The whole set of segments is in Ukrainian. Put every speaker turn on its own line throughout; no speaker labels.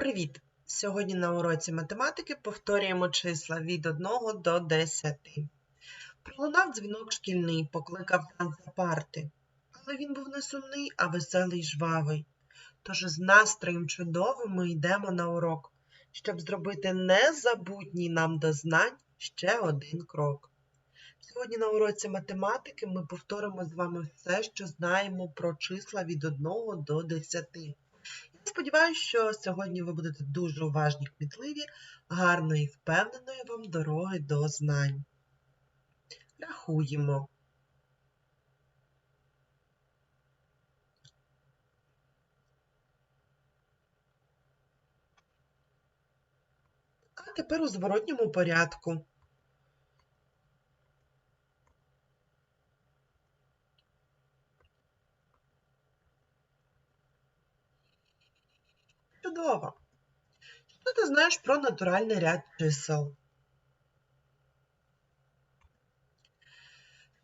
Привіт! Сьогодні на уроці математики повторюємо числа від 1 до 10. Пролунав дзвінок шкільний, покликав нас за парти. Але він був не сумний, а веселий жвавий. Тож з настроєм чудовим ми йдемо на урок, щоб зробити незабутній нам до знань ще один крок. Сьогодні на уроці математики ми повторимо з вами все, що знаємо про числа від 1 до 10. Сподіваюся, що сьогодні ви будете дуже уважні, кмітливі, гарної впевненої вам дороги до знань. Рахуємо. А тепер у зворотньому порядку. Чудово. Що ти знаєш про натуральний ряд чисел?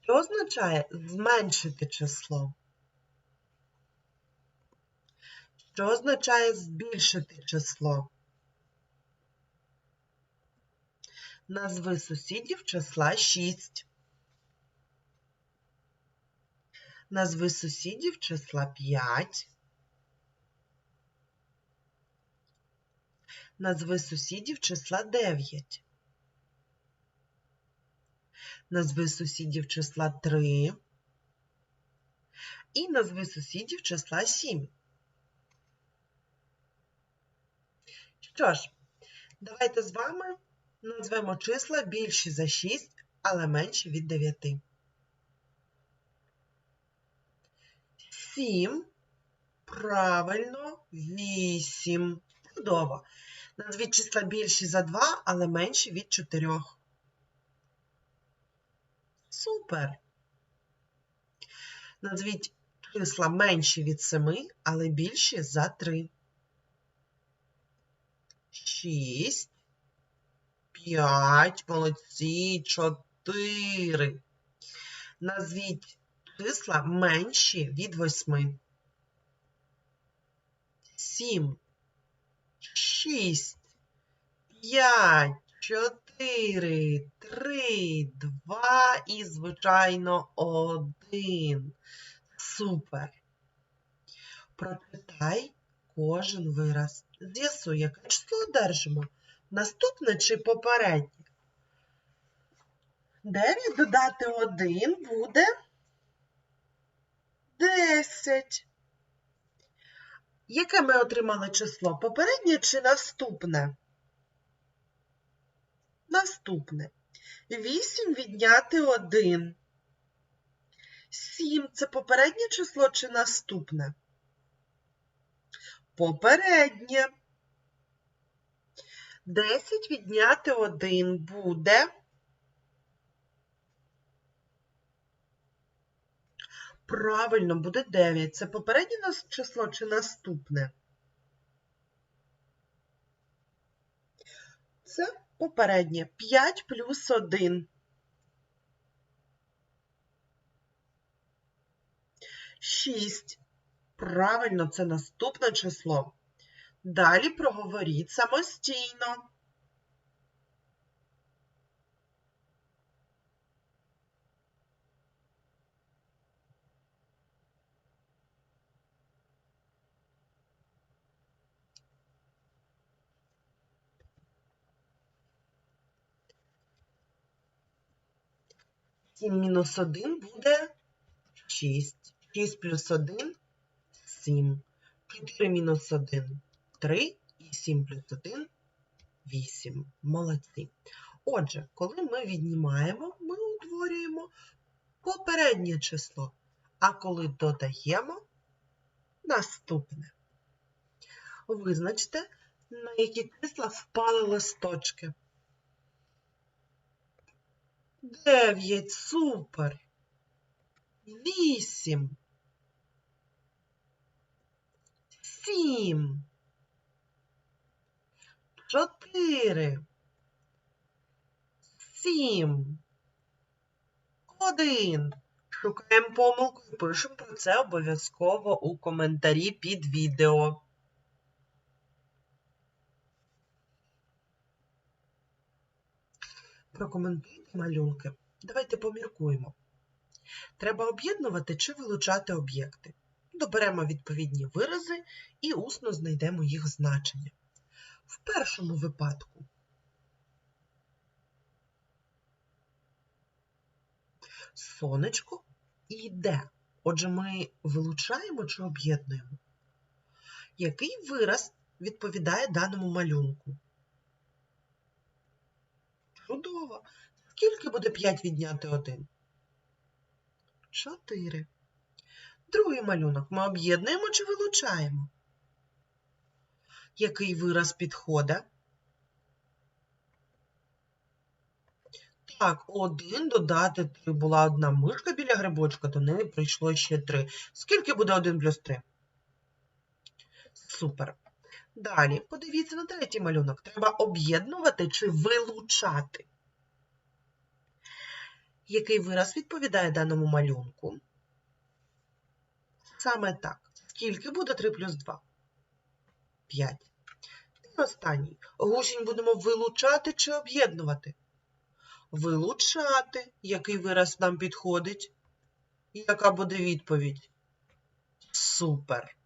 Що означає зменшити число? Що означає збільшити число? Назви сусідів числа 6. Назви сусідів числа 5. Назви сусідів числа 9. Назви сусідів числа 3. І назви сусідів числа 7. Що ж, давайте з вами назвемо числа більші за 6, але менші від 9. 7. Правильно, 8. Чудово. Назвіть числа більші за 2, але менші від 4. Супер. Назвіть числа менші від 7, але більші за 3. 6, 5, молодці, 4. Назвіть числа менші від 8. 7, 6, 5, 4, 3, 2 і, звичайно, 1. Супер. Прочитай кожен вираз. З'ясуй, яке число одержимо. Наступне чи попереднє? 9 додати 1 буде 10. Яке ми отримали число? Попереднє чи наступне? Наступне. 8 відняти 1. 7 це попереднє число чи наступне? Попереднє. 10 відняти 1 буде. Правильно, буде 9. Це попереднє число чи наступне? Це попереднє. 5 плюс 1. 6. Правильно, це наступне число. Далі проговоріть самостійно. Сім мінус один буде 6. 6 плюс 1 – 7. 4 мінус 1 – 3. І 7 плюс 1 – 8. Молодці. Отже, коли ми віднімаємо, ми утворюємо попереднє число. А коли додаємо наступне. Визначте, на які числа впали листочки. 9. Супер. 8. 7. 4. 7. 1. Шукаємо помилку і пишемо про це обов'язково у коментарі під відео. Прокоментуйте малюнки. Давайте поміркуємо. Треба об'єднувати чи вилучати об'єкти. Доберемо відповідні вирази і усно знайдемо їх значення. В першому випадку сонечко йде. Отже, ми вилучаємо чи об'єднуємо. Який вираз відповідає даному малюнку? Чудово! Скільки буде 5 відняти 1? 4. Другий малюнок ми об'єднуємо чи вилучаємо? Який вираз підходить? Так, один додати 3. Була одна мишка біля грибочка, до неї прийшло ще 3. Скільки буде 1 плюс 3? Супер. Далі, подивіться на третій малюнок. Треба об'єднувати чи вилучати. Який вираз відповідає даному малюнку? Саме так. Скільки буде 3 плюс 2? 5. І останній. Гусінь будемо вилучати чи об'єднувати? Вилучати. Який вираз нам підходить? І яка буде відповідь? Супер.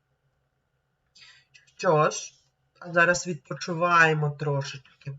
Що ж, зараз відпочиваємо трошечки.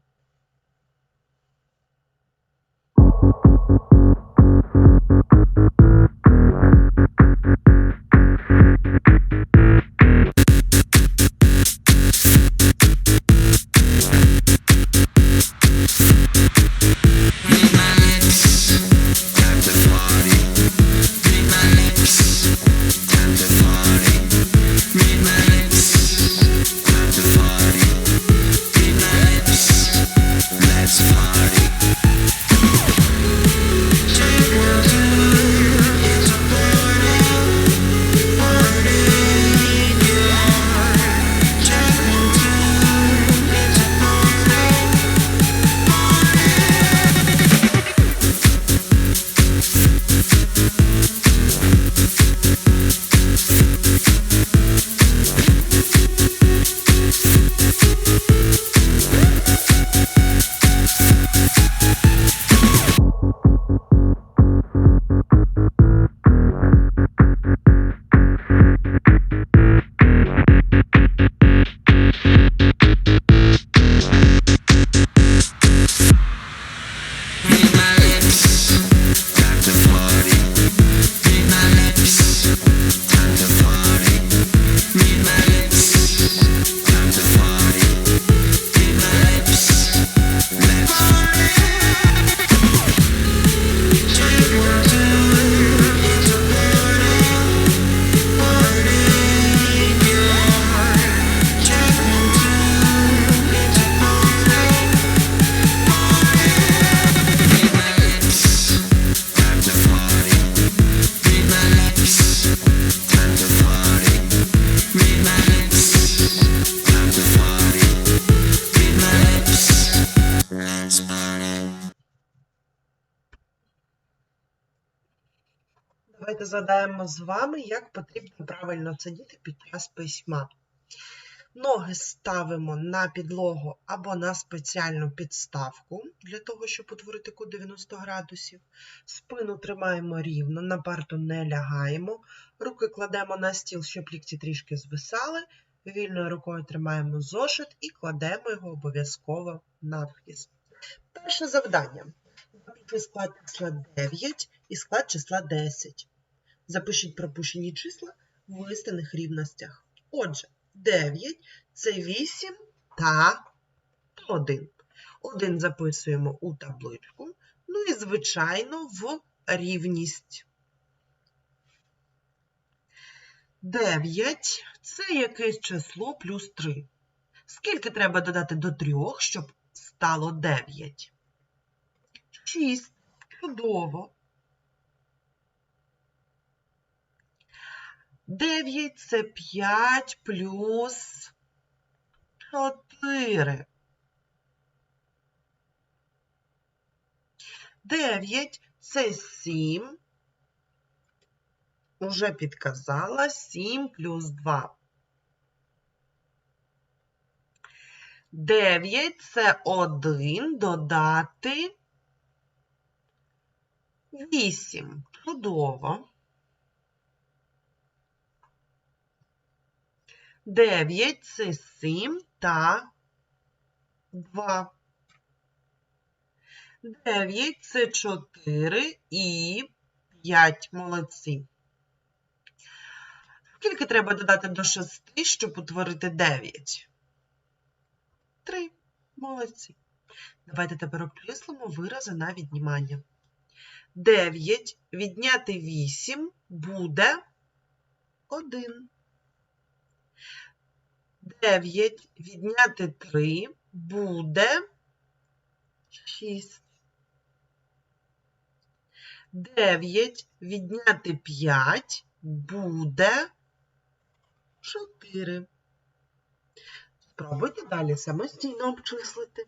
Давайте згадаємо з вами, як потрібно правильно сидіти під час письма. Ноги ставимо на підлогу або на спеціальну підставку для того, щоб утворити кут 90 градусів. Спину тримаємо рівно, на парту не лягаємо. Руки кладемо на стіл, щоб лікті трішки звисали. Вільною рукою тримаємо зошит і кладемо його обов'язково навхист. Перше завдання. Запиши склад числа 9 і склад числа 10. Запишіть пропущені числа в вистаних рівностях. Отже, 9 це 8 та 1. 1 записуємо у табличку. Ну і, звичайно, в рівність. 9 це якесь число плюс 3. Скільки треба додати до 3, щоб стало 9? 6. Чудово. 9 це 5 плюс 4. 9 це 7. Уже підказала 7 плюс 2. 9 це 1 додати 8. Чудово. 9 це 7 та 2. 9 це 4 і 5. Молодці. Скільки треба додати до 6, щоб утворити 9? 3. Молодці. Давайте тепер обчислимо вирази на віднімання. 9 відняти 8 буде 1. 9 відняти 3 буде 6. 9 відняти 5 буде 4. Спробуйте далі самостійно обчислити.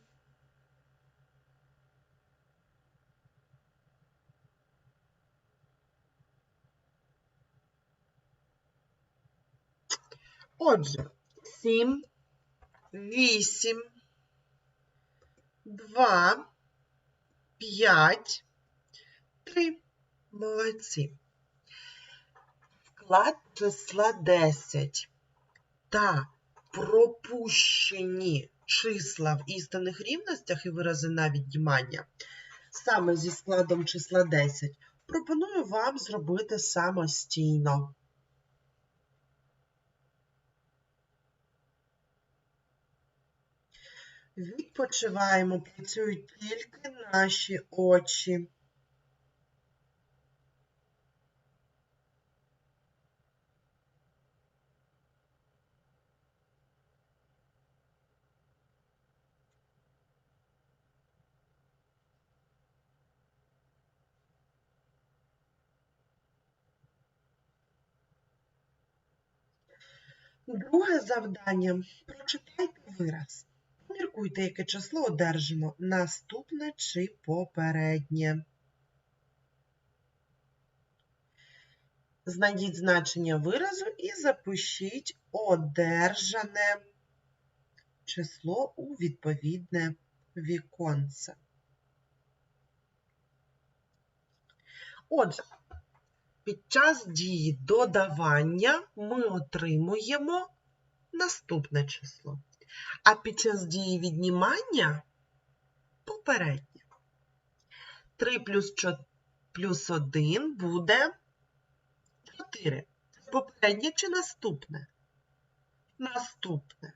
Отже, 7, 8, 2, 5, 3. Молодці. Вклад числа 10 та пропущені числа в істинних рівностях і вирази на віднімання саме зі складом числа 10 пропоную вам зробити самостійно. Відпочиваємо, працюють тільки наші очі. Друге завдання. Прочитайте вираз. Поміркуйте, яке число одержимо. Наступне чи попереднє. Знайдіть значення виразу і запишіть одержане число у відповідне віконце. Отже, під час дії додавання ми отримуємо наступне число. А під час дії віднімання попереднє. 3 плюс 4 плюс 1 буде 4. Попереднє чи наступне? Наступне.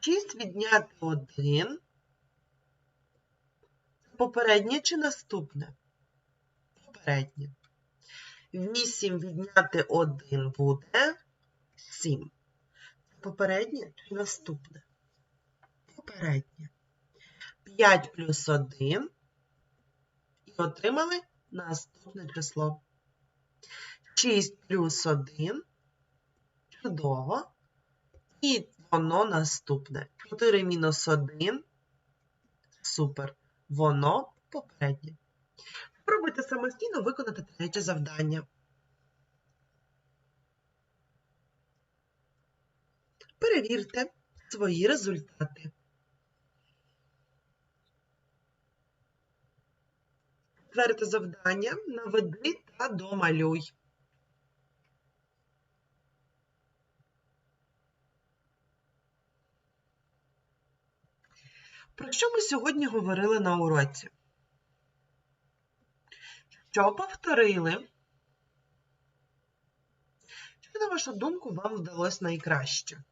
6 відняти 1. Попереднє чи наступне? Попереднє. 8 відняти 1 буде 7. Попереднє чи наступне? Попереднє. 5 плюс 1 і отримали наступне число. 6 плюс 1. Чудово. І воно наступне. 4 мінус 1. Супер. Воно попереднє. Спробуйте самостійно виконати третє завдання. Перевірте свої результати. Тверте завдання наведи та домалюй. Про що ми сьогодні говорили на уроці? Що повторили? Що, на вашу думку, вам вдалося найкраще?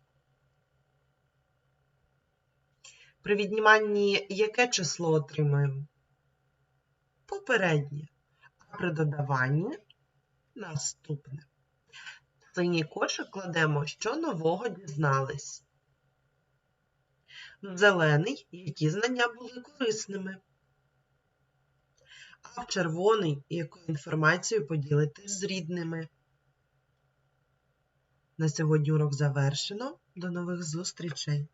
При відніманні яке число отримуємо? Попереднє. А при додаванні наступне. В синій кошик кладемо, що нового дізнались. Зелений, які знання були корисними. А в червоний, яку інформацію поділитись з рідними. На сьогодні урок завершено. До нових зустрічей!